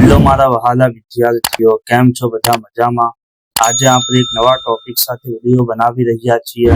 Hello મારા વહાલા વિદ્યાર્થીઓ, કેમ છો બધા મજામાં? આજે આપણે એક નવા ટોપિક સાથે વીડિયો બનાવી રહ્યા છીએ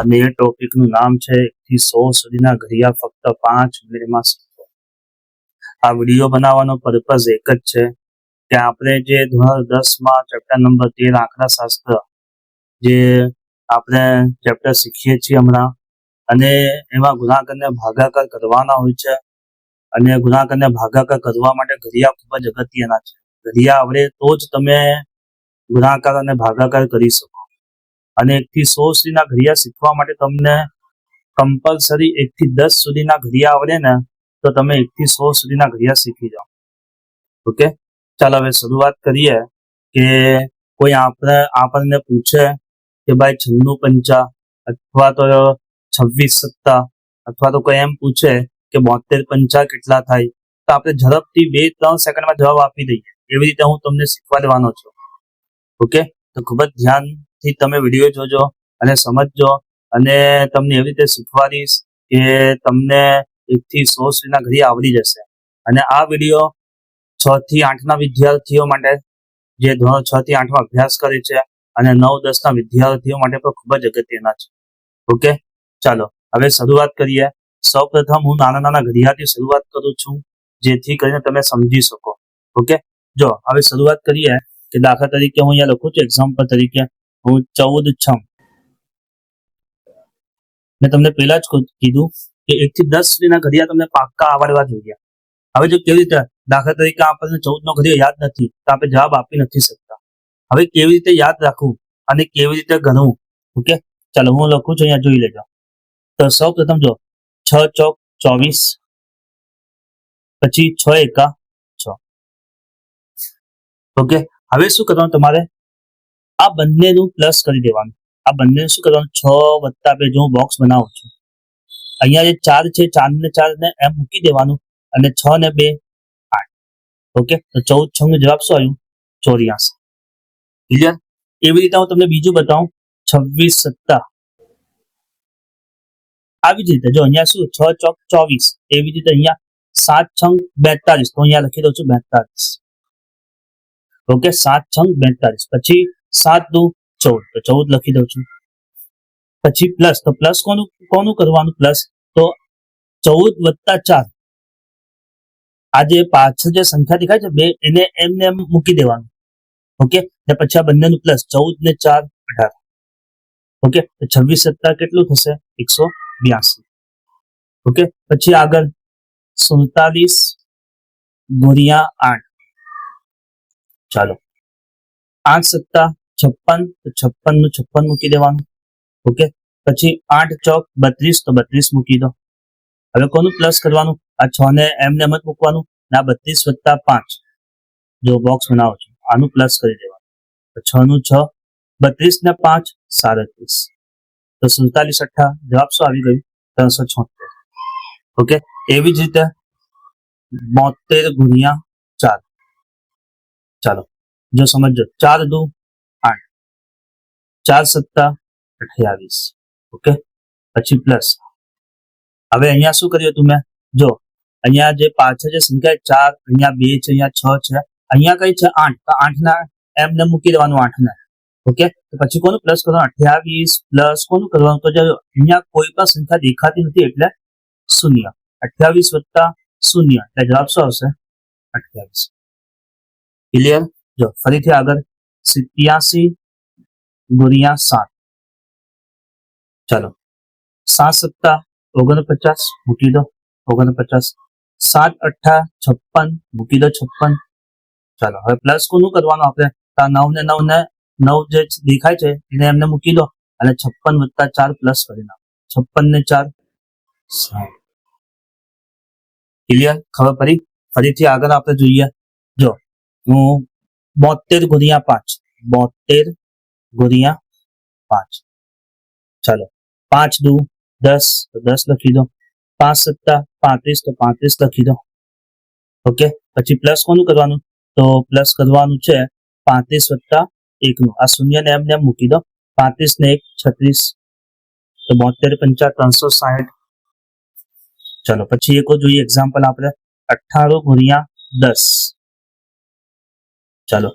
અને એ ટોપિકનું નામ છે એકથી સો સુધીના ઘડિયા ફક્ત પાંચ મિનિટમાં શીખો. આ વીડિયો બનાવવાનો પર્પઝ એક જ છે કે આપણે જે ધોરણ દસમાં ચેપ્ટર નંબર તેર આંકડા શાસ્ત્ર જે આપણે ચેપ્ટર શીખીએ છીએ હમણાં અને એમાં ગુણાકારને ભાગાકાર કરવાના હોય છે. અને ગુણાકારને ભાગાકાર કરવા માટે ઘડિયા ખૂબ જ અગત્યના છે. ઘડિયા આવડે તો જ તમે ગુણાકાર અને ભાગાકાર કરી શકો. અને એકથી સો સુધીના ઘડિયા શીખવા માટે તમને કમ્પલસરી એકથી દસ સુધીના ઘડિયા આવડે ને, તો તમે એકથી સો સુધીના ઘડિયા શીખી જાઓ. ઓકે? ચાલો હવે શરૂઆત કરીએ કે કોઈ આપણે, આપણને પૂછે કે ભાઈ છન્નું પંચા અથવા તો છવ્વીસ સત્તા અથવા તો કોઈ એમ પૂછે કે બોતેર પંચા કેટલા થાય? તો આપણે ઝડપથી બે ત્રણ સેકન્ડમાં જવાબ આપી દઈએ. એવી રીતે હું તમને શીખવાડવાનો છું. ઓકે? તો ખૂબ જ ધ્યાનથી તમે વીડિયો જોજો અને સમજજો અને તમને એવી રીતે શીખવાડીશ કે તમને એકથી સો સુધીના ઘડી આવડી જશે. અને આ વીડિયો છ થી આઠના વિદ્યાર્થીઓ માટે જે ધોરણ છ થી આઠમાં અભ્યાસ કરે છે અને નવ દસના વિદ્યાર્થીઓ માટે પણ ખૂબ જ અગત્યના છે. ઓકે? ચાલો, હવે શરૂઆત કરીએ. સૌ પ્રથમ હું નાના નાના ઘડિયાળથી શરૂઆત કરું છું, જેથી કરીને તમે સમજી શકો. ઓકે? જો, હવે શરૂઆત કરીએ કે દાખલા તરીકે હું અહીંયા લખું છું એક્ઝામ્પલ તરીકે. હું ચૌદ છમ. મેં તમને પહેલા જ કહું- કીધું કે એક થી દસ સુધીના ઘડિયાળ તમને પાક્કા આવડવા જોઈએ. હવે જો કેવી રીતે? દાખલા તરીકે આપણને ચૌદ નો ઘડિયાળ યાદ નથી, તો આપણે જવાબ આપી નથી શકતા. હવે કેવી રીતે યાદ રાખવું અને કેવી રીતે ગણવું? ઓકે? ચાલો, હું લખું છું, અહીંયા જોઈ લેજો. તો સૌ પ્રથમ જો છ ચોક ચોવીસ, પછી છ એકા છ. ઓકે હવે શું કરવાનું તમારે? આ બંનેનું પ્લસ કરી દેવાનું. આ બંને શું કરવાનું? છ વત્તા બે જો હું બોક્સ બનાવું છું. અહીંયા જે ચાર છે, ચાર ને ચાર ને એમ મૂકી દેવાનું અને છ ને બે આઠ. ઓકે તો ચૌદ છ નો જવાબ શું આવ્યું? ચોર્યાસી. ક્લિયર એવી રીતે હું તમને બીજું બતાવું. છવ્વીસ સત્તા. આવી જ રીતે જો અહીંયા શું છ ચોક ચોવીસ, એવી રીતે અહીંયા સાત છંગ બેતાલીસ તો અહીંયા લખી દઉં છું બેતાલીસ ઓકે, સાત છંગ બેતાલીસ પછી સાત દુ ચૌદ, તો ચૌદ લખી દઉં છું. પછી પ્લસ, તો પ્લસ કોનું કોનું કરવાનું પ્લસ? તો ચૌદ વત્તા ચાર. આ જે પાછળ જે સંખ્યા દેખાય છે, બે, એને એમને એમ મૂકી દેવાનું. ઓકે, ને પછી આ બંનેનું પ્લસ, ચૌદ ને ચાર અઢાર. ઓકે છવ્વીસ સત્તા કેટલું થશે? એકસો બ્યાસી. ઓકે પછી આગળ સુડતાલીસ ગુણ્યા આઠ. ચાલો. આઠ સત્તા છપ્પન છપ્પનનું છપ્પન મૂકી દેવાનું. ઓકે પછી આઠ ચોક બત્રીસ, તો બત્રીસ મૂકી દો. હવે કોનું પ્લસ કરવાનું? આ છ ને એમને એમ જ મૂકવાનું. ના બત્રીસ વત્તા પાંચ. જો બોક્સ બનાવો છો, આનું પ્લસ કરી દેવાનું. છ નું છ, બત્રીસ ને પાંચ, સાડત્રીસ. તો સુડતાલીસ અઠ્ઠા જવાબ શું આવી ગયું? ત્રણસો છોતેર. ઓકે? એવી જ રીતે બોતેર ગુણ્યા ચાર. ચાલો, જો સમજો, ચાર દુ આઠ. ચાર સત્તા અઠ્યાવીસ. ઓકે? પછી પ્લસ. હવે અહીંયા શું કર્યું તમે જો, અહીંયા જે પાછળ જે સંખ્યા ચાર, અહીંયા બે છે, અહીંયા છ છે. અહીંયા કઈ છે? આઠ. તો આઠ ના એમને મૂકી દેવાનું આઠ ને ઓકે તો પછી કોનું પ્લસ કરવાનું અઠ્યાવીસ પ્લસ કોનું કરવાનું? તો જો અહીંયા કોઈ પણ સંખ્યા દેખાતી નથી એટલે શૂન્ય. અઠ્યાવીસ વત્તા શૂન્ય. એટલે જવાબ શું આવશે? અઠ્યાવીસ. ક્લિયર જો, ફરીથી આગળ. સિત્યાસી ગુણ્યા સાત. ચાલો. સાત સત્તા ઓગણપચાસ મૂકી દો. ઓગણપચાસ. સાત અઠ્ઠા છપ્પન મૂકી દો, છપ્પન. ચાલો, હવે પ્લસ કોનું કરવાનું આપણે? તો આ નવ ને નવ ને નવ જે દેખાય છે એને એમને મૂકી દો અને છપ્પન વત્તા ચાર પ્લસ કરી નાખો. છપ્પન ને ચાર. ક્લિયર ખબર પડી? ફરીથી આગળ આપણે જોઈએ. જો, હું બોતેર ગુણ્યા પાંચ. બોતેર ગુણ્યા પાંચ. ચાલો, પાંચ દુ દસ, તો દસ લખી દો. પાંચ સત્તા પાંત્રીસ, તો પાંત્રીસ લખી દો. ઓકે? પછી પ્લસ કોનું કરવાનું? તો પ્લસ કરવાનું છે પાંત્રીસ વત્તા એકનું આ શૂન્ય ને એમને એમ મૂકી દો પાંત્રીસ ને એક છત્રીસ તો બોતેર પંચા ત્રણસો સાહીઠ ચલો પછી એક જોઈએ એક્ઝામ્પલ આપણે અઠ્ઠાણું ગુણ્યા દસ ચાલો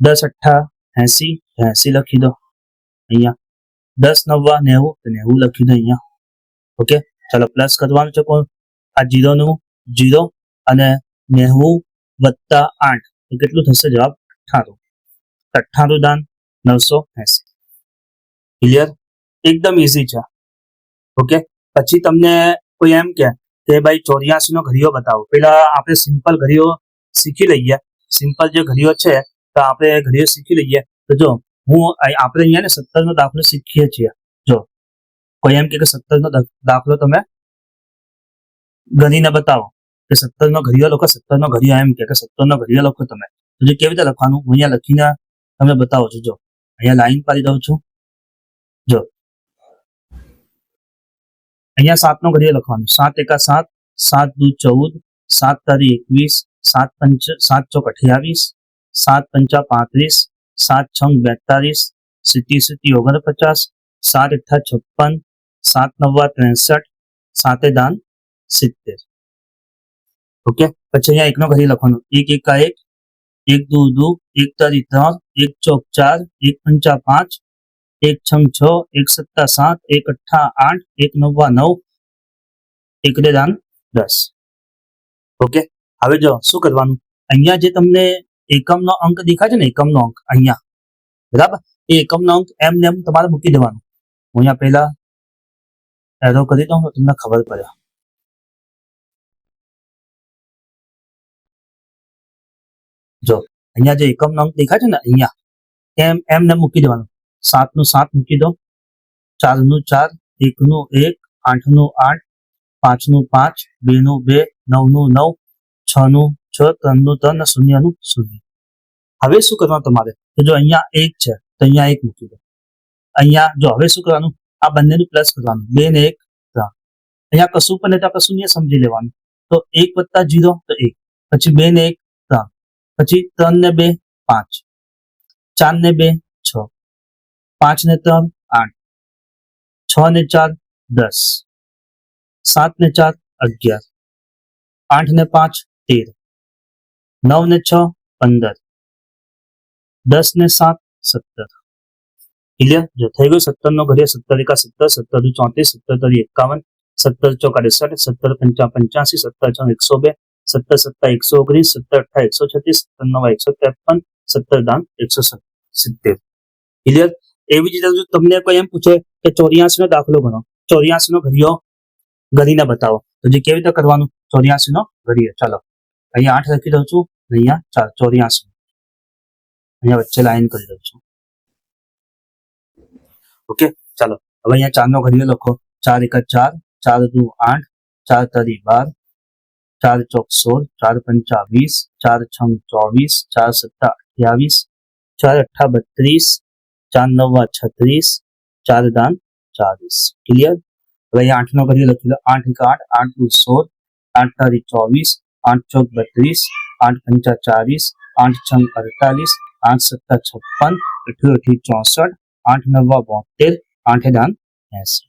દસ અઠ્ઠા એસી એસી લખી દો અહીંયા દસ નવ્વા નેવું તો નેવું લખી દો અહીંયા ઓકે ચાલો પ્લસ કરવાનું છે કોણ આ જીરો નું જીરો અને નેવું વત્તા આઠ તો કેટલું થશે જવાબ અઠ્ઠાણું અઠ્ઠાણું દાન નવસો એસી. ક્લિયર એકદમ ઇઝી છે. ઓકે પછી તમને કોઈ એમ કે કે ભાઈ ચોર્યાસી નો ઘડીઓ બતાવો. પેલા આપણે સિમ્પલ ઘડીઓ શીખી લઈએ. સિમ્પલ જે ઘડીઓ છે, તો આપણે ઘડીઓ શીખી લઈએ. તો જો, હું આપણે અહીંયા ને સત્તર નો દાખલો શીખીએ છીએ. જો, કોઈ એમ કે સત્તર નો દાખલો તમે ગણીને બતાવો. કે સત્તર નો ઘડીઓ લખો સત્તર નો ઘડીઓ એમ કે સત્તર નો ઘડીઓ લખો તમે. તો જે કેવી રીતે લખવાનું? હું અહીંયા લખીને તમને બતાવો છો, જો. અહીંયા લાઈન પાડી દઉં છું. જો. અહીંયા સાત નો ઘડીઓ લખવાનું. સાત એકા સાત સાત દુ ચૌદ, સાત તારી એકવીસ, સાત પંચ, સાત ચોક અઠ્યાવીસ, સાત પંચા પાંત્રીસ, સાત છ બેતાલીસ સિત્તી સિત્તી ઓગણપચાસ, સાત અઠ્ઠા છપ્પન, સાત નવ્વા ત્રેસઠ, સાતે દાન સિત્તેર. ઓકે? પછી અહીંયા એકનો ઘડી લખવાનું. એક એકા એક એક દુ દુ એક તારી ત્રણ એક ચોક ચાર એક પંચા પાંચ એક છમ છ એક સત્તા સાત એક અઠ્ઠા આઠ એક નવ્વા નવ એક બે દાન દસ ઓકે હવે જો શું કરવાનું અહીંયા જે તમને એકમનો અંક દેખાય છે ને એકમનો અંક અહીંયા બરાબર એ એકમનો અંક એમ ને એમ તમારે મૂકી દેવાનું હું અહીંયા પહેલા એરો કરી દઉં તમને ખબર પડે જો, અહીંયા જે એકમનો અંક દેખાય છે ને, અહીંયા, એમ એમ ને મૂકી દેવાનું. સાતનું સાત મૂકી દો. ચારનું ચાર એક નું એક આઠનું આઠ પાંચનું પાંચ બે નું બે નવનું નવ છ નું છ ત્રણનું ત્રણ અને શૂન્ય. હવે શું કરવાનું તમારે? તો જો અહીંયા એક છે, તો અહીંયા એક મૂકી દો. અહીંયા, જો હવે શું કરવાનું? આ બંનેનું પ્લસ કરવાનું. બે ને એક, ત્રણ. અહીંયા કશું પણ નહીં, તો સમજી લેવાનું. તો એક વત્તા જીરો, તો એક. પછી બે ને એક પછી ત્રણ ને બે, પાંચ. ચાર ને બે, છ. પાંચ ને ત્રણ, આઠ. છ ને ચાર, દસ. સાત ને ચાર, અગિયાર. આઠ ને પાંચ, તેર. નવ ને છ, પંદર. દસ ને સાત, સત્તર. ક્લિયર જો થઈ ગયું સત્તર નો ઘડિયા સત્તર એકા સત્તર સત્તર ચોત્રીસ, સત્તર તરી એકાવન, સત્તર ચોક સત્તર પંચા પંચ્યાસી, સત્તર છ એકસો બે સત્તર સત્તા એકસો ઓગણીસ, સત્તર અઠા એકસો છત્રીસ, સત્તર નવા એકસો ત્રેપન, સત્તર દાન એકસો સિત્તેર. ક્લિયર એવી જ રીતે તમને કોઈ એમ પૂછે કે ચોર્યાસી નો દાખલો ગણો ચોર્યાસી નો ઘડિયો ગણીને બતાવો, તો જે કેવી રીતે કરવાનું? ચોર્યાસી નો ઘડિયો ચાલો, અહીંયા આઠ લખી દઉં છું, અહીંયા ચાર ચોર્યાસી. અહીંયા વચ્ચે લાઈન કરી દઉં છું. ઓકે ચાલો, હવે અહીંયા ચાર નો ઘડિયો લખો. ચાર એક ચાર ચાર દુ આઠ, ચાર તરી બાર ચાર ચોક સોળ, ચાર પંચા વીસ, ચાર છ ચોવીસ, ચાર સત્તા અઠ્યાવીસ, ચાર અઠ્ઠા બત્રીસ, ચાર નવા છત્રીસ, ચાર દાન ચાલીસ. ક્લિયર હવે આઠ નો કરી લખી લો. આઠ એક આઠ આઠ દુ સોળ, આઠ તારી ચોવીસ, આઠ ચોક બત્રીસ, આઠ પંચા ચાલીસ, આઠ છ અડતાલીસ, આઠ સત્તા છપ્પન અઠ્યો અઠી ચોસઠ, આઠ નવા બોતેર, આઠે દાન એસી.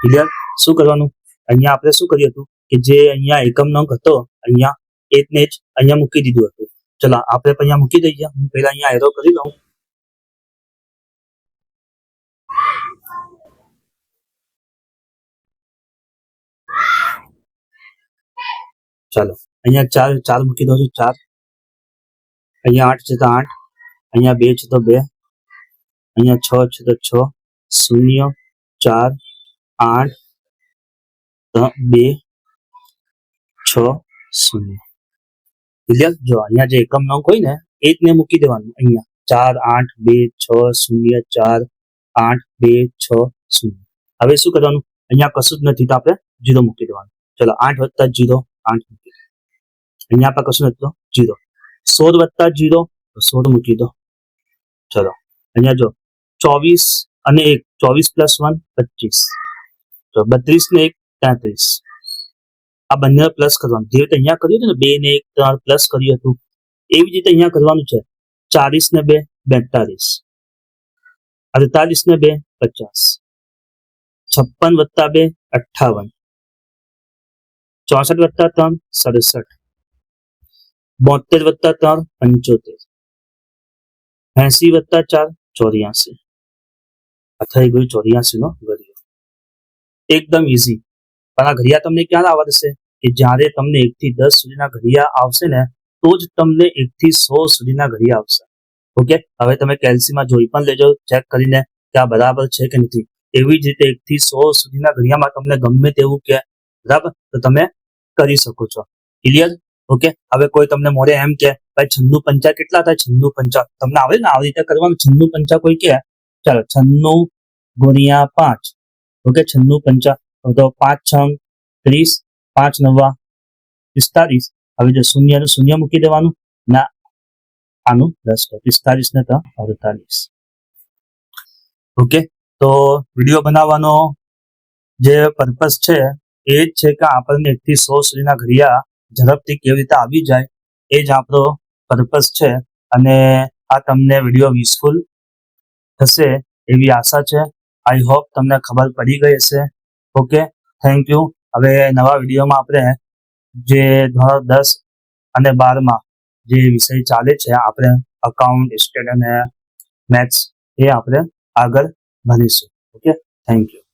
ક્લિયર શું કરવાનું? અહીંયા આપણે શું કર્યું હતું? કે જે અહીંયા એકમ અંક હતો, અહીંયા એ જ ને જ અહીંયા મૂકી દીધું હતું. ચલો, આપણે પણ અહીંયા મૂકી દઈએ. હું પહેલા અહીંયા એરો કરી લઉં. ચાલો, અહીંયા ચાર ચાર મૂકી દઉં છું. ચાર. અહીંયા આઠ છે તો આઠ. અહીંયા બે છે તો બે. અહીંયા છ છે તો છ. શૂન્ય, ચાર, આઠ ત્રણ બે. છ શૂન્ય. જો અહીંયા જે એકમ અંક હોય ને, એ જ ને મૂકી દેવાનું. અહીંયા ચાર, આઠ, બે, છ, શૂન્ય, ચાર, આઠ, બે, છ, શૂન્ય. હવે શું કરવાનું? અહીંયા કશું જ નથી તો આપણે જીરો મૂકી દેવાનું. ચલો, આઠ વત્તા જીરો, આઠ મૂકી દો. અહીંયા આપણે કશું નથી તો જીરો. સોળ વત્તા જીરો સોળ મૂકી દો. ચલો, અહીંયા જો ચોવીસ અને એક, ચોવીસ પ્લસ વન, પચીસ. તો બત્રીસ ને એક, તેત્રીસ. આ બંને પ્લસ કરવાનું. જે રીતે અહીંયા કર્યું હતું ને, બે ને એક, ત્રણ પ્લસ કર્યું હતું, એવી જ રીતે અહીંયા કરવાનું છે. ચાલીસ ને બે, બેતાલીસ. અડતાલીસ ને બે, પચાસ. છપ્પન વત્તા બે, અઠ્ઠાવન. ચોસઠ વત્તા ત્રણ, સડસઠ. બોતેર વત્તા ત્રણ, પંચોતેર. એસી વત્તા ચાર, ચોર્યાસી. આ થઈ ગયું ચોર્યાસી નો ઘડિયો એકદમ ઈઝી પણ આ ઘડિયા તમને ક્યારે દેશે? કે જ્યારે તમને એક થી દસ સુધીના ઘડિયા આવશે ને, તો જ તમને એક થી સો સુધીના ઘડિયા આવશે. ઓકે? હવે તમે કેલ્સીમાં જોઈ પણ લેજો, ચેક કરીને કે આ બરાબર છે કે નથી. એવી જ રીતે એક થી સો સુધીના ઘડિયામાં તમને ગમે તેવું કે, બરાબર? તો તમે કરી શકો છો. ક્લિયર? ઓકે? હવે કોઈ તમને મોડે એમ કે, ભાઈ, છન્નું પંચા કેટલા થાય? છન્નું પંચા. તમને આવે ને, આવી રીતે કરવાનું? છન્નું પંચા કોઈ કે? ચાલો, છન્નું ગુણ્યા પાંચ. ઓકે? છન્નું પંચા. તો પાંચ, છ, ત્રીસ, પાંચ, નવા પિસ્તાલીસ હવે જો શૂન્યનું શૂન્ય મૂકી દેવાનું, ના, આનું દસ પિસ્તાલીસ ને તો અડતાલીસ. ઓકે, તો વીડિયો બનાવવાનો જે પર્પસ છે, એ જ છે કે આપણને એકથી સો સુધીના ઘડિયા ઝડપથી કેવી રીતે આવી જાય, એ જ આપણો પર્પસ છે. અને આ તમને વીડિયો યુઝફુલ થશે એવી આશા છે. આઈ હોપ તમને ખબર પડી ગઈ હશે. ઓકે થેન્ક યુ હવે નવા વિડીયોમાં આપણે જે ધોરણ દસ અને બારમાં જે વિષય ચાલે છે, આપણે અકાઉન્ટ સ્ટેટ અને મેથ્સ એ આપણે આગળ ભણીશું. Okay thank you